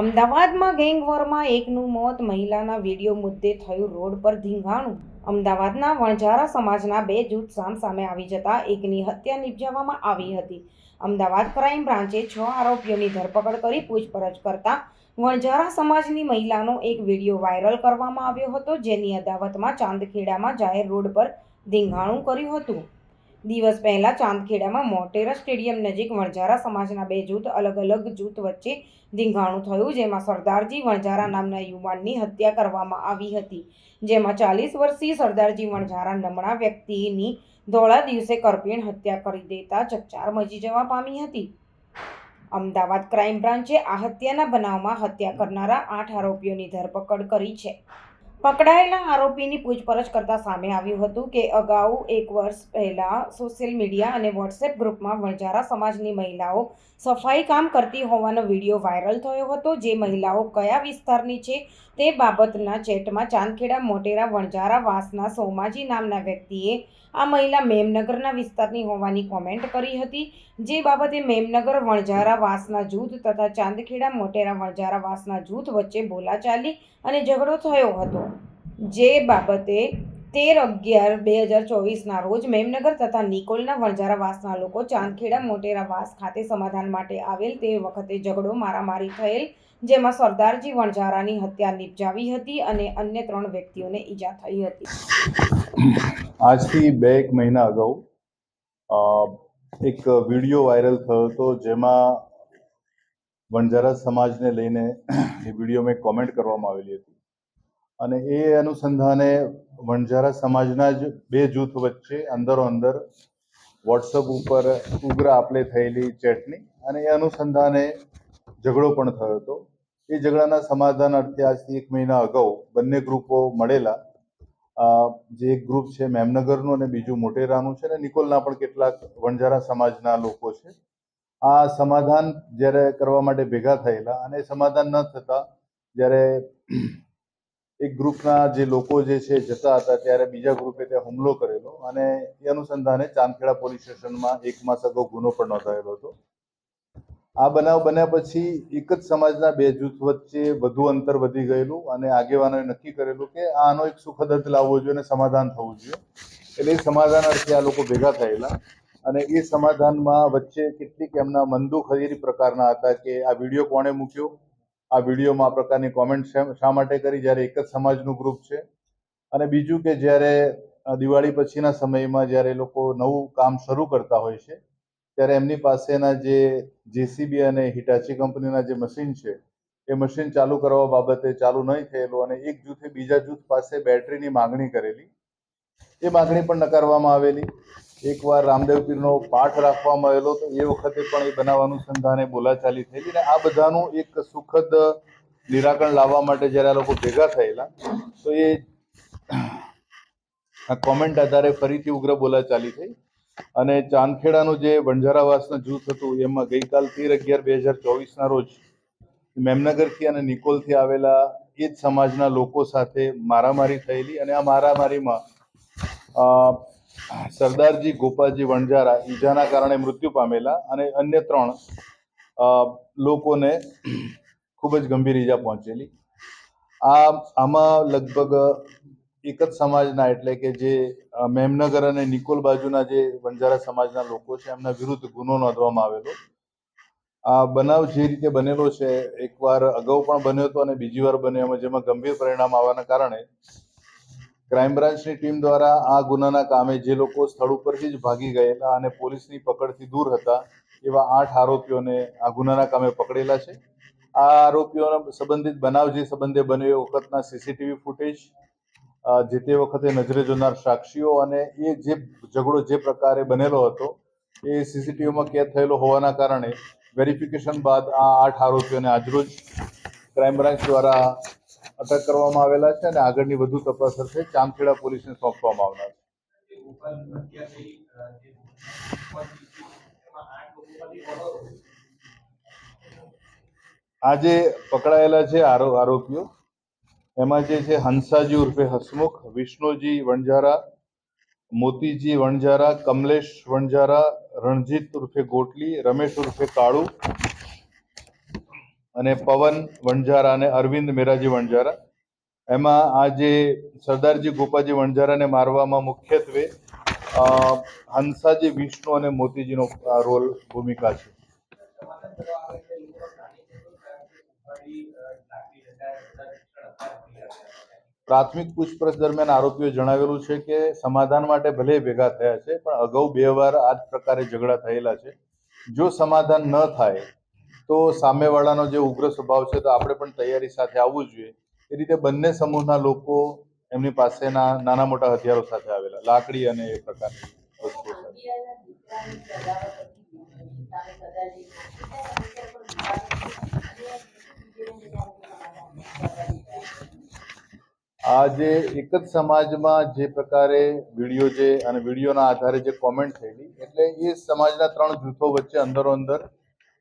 અમદાવાદમાં ગેંગવોરમાં એકનું મોત, મહિલાના વીડિયો મુદ્દે થયું રોડ પર ધીંગાણું. અમદાવાદના વણઝારા સમાજના બે જૂથ સામસામે આવી જતા એકની હત્યા નિપજાવવામાં આવી હતી. અમદાવાદ ક્રાઇમ બ્રાન્ચે છ આરોપીઓની ધરપકડ કરી પૂછપરછ કરતા વણઝારા સમાજની મહિલાનો એક વીડિયો વાયરલ કરવામાં આવ્યો હતો, જેની અદાવતમાં ચાંદખેડામાં જાહેર રોડ પર ધીંગાણું કર્યું હતું. દિવસ પહેલા ચાંદખેડામાં મોટેરા સ્ટેડિયમ નજીક વણઝારા સમાજના બે જૂથ અલગ અલગ જૂથ વચ્ચે ધીંગાણું થયું, જેમાં સરદારજી વણઝારા નામના યુવાનની હત્યા કરવામાં આવી હતી. જેમાં ચાલીસ વર્ષીય સરદારજી વણઝારા નમણા વ્યક્તિની ધોળા દિવસે કરપીણ હત્યા કરી દેતા ચકચાર મચી જવા પામી હતી. અમદાવાદ ક્રાઇમ બ્રાન્ચે આ હત્યાના બનાવમાં હત્યા કરનારા આઠ આરોપીઓની ધરપકડ કરી છે. પકડાયેલા આરોપીની પૂછપરછ કરતા સામે આવ્યું હતું કે અગાઉ એક વર્ષ પહેલા સોશિયલ મીડિયા અને વોટ્સએપ ગ્રુપમાં વણઝારા સમાજની મહિલાઓ સફાઈ કામ કરતી હોવાનો વીડિયો વાયરલ થયો હતો. જે મહિલાઓ કયા વિસ્તારની છે તે બાબતના ચેટમાં ચાંદખેડા, મોટેરા, વણઝારા, વાસના, સોમાજી નામના વ્યક્તિએ આ મહિલા મેમનગરના વિસ્તારની હોવાની કોમેન્ટ કરી હતી. જે બાબતે મેમનગર, વણઝારા, વાસના જૂથ તથા ચાંદખેડા, મોટેરા, વણઝારા, વાસના જૂથ વચ્ચે બોલાચાલી અને ઝઘડો થયો હતો. જે બાબતે તેર અગિયાર બે હજાર ચોવીસના રોજ મેમનગર તથા નિકોલના વણઝારા વાસના લોકો ચાંદખેડા મોટેરા વાસ ખાતે સમાધાન માટે આવેલ તે વખતે ઝઘડો મારામારી થયેલ, જેમાં સરદારજી વણઝારાની હત્યા નિપજાવી હતી અને અન્ય ત્રણ વ્યક્તિઓને ઈજા થઈ હતી. આજથી બે એક મહિના અગાઉ એક વીડિયો વાયરલ થયો હતો જેમાં વણઝારા સમાજને લઈને એ વિડીયોમાં એક કોમેન્ટ કરવામાં આવેલી હતી. અને એ અનુસંધાને વણઝારા સમાજના જ બે જૂથ વચ્ચે અંદરો અંદર વોટ્સઅપ ઉપર ઉગ્ર આપલે થયેલી ચેટની અને એ અનુસંધાને ઝઘડો પણ થયો હતો. એ ઝઘડાના સમાધાન અર્થે આજથી એક મહિના અગાઉ બંને ગ્રુપો મળેલા. જે એક ગ્રુપ છે મેમનગરનું અને બીજું મોટેરાનું છે અને નિકોલના પણ કેટલાક વણઝારા સમાજના લોકો છે. આ સમાધાન જ્યારે કરવા માટે ભેગા થયેલા અને સમાધાન ન થતા જ્યારે એક ગ્રુપના જે લોકો જે છે જતા હતા ત્યારે બીજા ગ્રુપે ત્યાં હુમલો કરેલો અને એ અનુસંધાને ચાંદખેડા પોલીસ સ્ટેશનમાં એકમાં સગો ગુનો પણ નોંધાયેલો હતો. આ બનાવ બન્યા પછી એક જ સમાજના બે જૂથ વચ્ચે વધુ અંતર વધી ગયેલું અને આગેવાનોએ નક્કી કરેલું કે આનો એક સુખદ અંત લાવવો જોઈએ અને સમાધાન થવું જોઈએ. એટલે એ સમાધાન અર્થે આ લોકો ભેગા થયેલા અને એ સમાધાનમાં વચ્ચે કેટલીક એમના મંદુખરી પ્રકારના હતા કે આ વીડિયો કોણે મૂક્યો? આ વિડીયોમાં આ પ્રકારની કોમેન્ટ શા માટે કરી? જ્યારે એક જ સમાજનું ગ્રુપ છે. અને બીજું કે જ્યારે દિવાળી પછીના સમયમાં જ્યારે લોકો નવું કામ શરૂ કરતા હોય છે, ત્યારે એમની પાસેના જે જેસીબી અને હિટાચી કંપનીના જે મશીન છે, એ મશીન ચાલુ કરવા બાબતે ચાલુ નહીં થયેલું અને એક જૂથે બીજા જૂથ પાસે બેટરીની માંગણી કરેલી. એ માંગણી પણ નકારવામાં આવેલી. એકવાર રામદેવ પીરનો પાઠ રાખવામાં આવેલો તો એ વખતે પણ એ બનાવ અનુસંધાને બોલાચાલી થયેલી અને આ બધાનું એક સુખદ નિરાકરણ લાવવા માટે જ્યારે આ લોકો ભેગા થયેલા, તો એ આ કોમેન્ટ આધારે ફરીથી ઉગ્ર બોલાચાલી થઈ અને ચાંદખેડાનું જે વણઝારાવાસનું જૂથ હતું, એમાં ગઈકાલ તેર અગિયાર બે હજાર ચોવીસના રોજ મેમનગરથી અને નિકોલથી આવેલા એ જ સમાજના લોકો સાથે મારામારી થયેલી અને આ મારામારીમાં સરદારજી, ગોપાલજી, વણઝારા ઈજાના કારણે મૃત્યુ પામેલા અને અન્ય ત્રણ લોકોને ખૂબ જ ગંભીર ઈજા પહોંચેલી. આ, આમાં લગભગ એક જ સમાજના એટલે કે જે મેમનગર અને નિકોલ બાજુના જે વણઝારા સમાજના લોકો છે, એમના વિરુદ્ધ ગુનો નોંધવામાં આવેલો. આ બનાવ જે રીતે બનેલો છે, એકવાર અગાઉ પણ બન્યો હતો અને બીજી વાર બન્યો, એમાં જેમાં ગંભીર પરિણામ આવવાના કારણે ક્રાઇમ બ્રાન્ચની ટીમ દ્વારા આ ગુનાના કામે જે લોકો સ્થળ ઉપરથી જ ભાગી ગયેલા અને પોલીસની પકડથી દૂર હતા, એવા આઠ આરોપીઓને આ ગુનાના કામે પકડેલા છે. આ આરોપીઓના સંબંધિત બનાવ જે સંબંધે બન્યો એ વખતના સીસીટીવી ફૂટેજ જે તે વખતે નજરે જોનાર સાક્ષીઓ અને એ જે ઝઘડો જે પ્રકારે બનેલો હતો, એ સીસીટીવીમાં કેદ થયેલો હોવાના કારણે વેરિફિકેશન બાદ આ આઠ આરોપીઓને આજરોજ ક્રાઇમ બ્રાન્ચ દ્વારા અટક કરવામાં આવેલા છે અને આગળની વધુ તપાસ અર્થે ચાંદખેડા પોલીસને સોંપવામાં આવનાર છે. આજે પકડાયેલા છે આરો- આરોપીઓ. એમાં જે છે, હંસાજી ઉર્ફે હસમુખ, વિષ્ણુજી વણઝારા, મોતીજી વણઝારા, કમલેશ વણઝારા, રણજીત ઉર્ફે ગોટલી, રમેશ ઉર્ફે કાળુ અને પવન વણઝારા અને અરવિંદ મેરાજી વણઝારા. એમાં આ જે સરદારજી ગોપાજી વણઝારાને મારવામાં મુખ્યત્વે હંસાજી, વિષ્ણુ અને મોતીજીનો રોલ ભૂમિકા છે. પ્રાથમિક પૂછપરછ દરમિયાન આરોપીઓ જણાવેલું છે કે સમાધાન માટે ભલે ભેગા થયા છે, પણ અગાઉ બે વાર આ જ પ્રકારે ઝઘડા થયેલા છે. જો સમાધાન ન થાય તો સામેવાળાનો જે ઉગ્ર સ્વભાવ છે, તો આપણે પણ તૈયારી સાથે આવવું જોઈએ. એ રીતે બંને સમૂહના લોકો એમની પાસેના નાના મોટા હથિયારો સાથે આવેલા. લાકડી અને એ પ્રકારની વસ્તુઓ આજે એક જ સમાજમાં જે પ્રકારે વીડિયો જે અને વિડીયોના આધારે જે કોમેન્ટ થયેલી, એટલે એ સમાજના ત્રણ જૂથો વચ્ચે અંદરો અંદર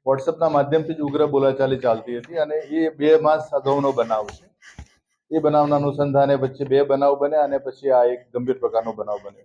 વોટ્સઅપના માધ્યમથી જ ઉગ્ર બોલાચાલી ચાલતી હતી અને એ બે માસ અગાઉનો બનાવ છે. એ બનાવના અનુસંધાને પછી બે બનાવ બન્યા અને પછી આ એક ગંભીર પ્રકારનો બનાવ બન્યો.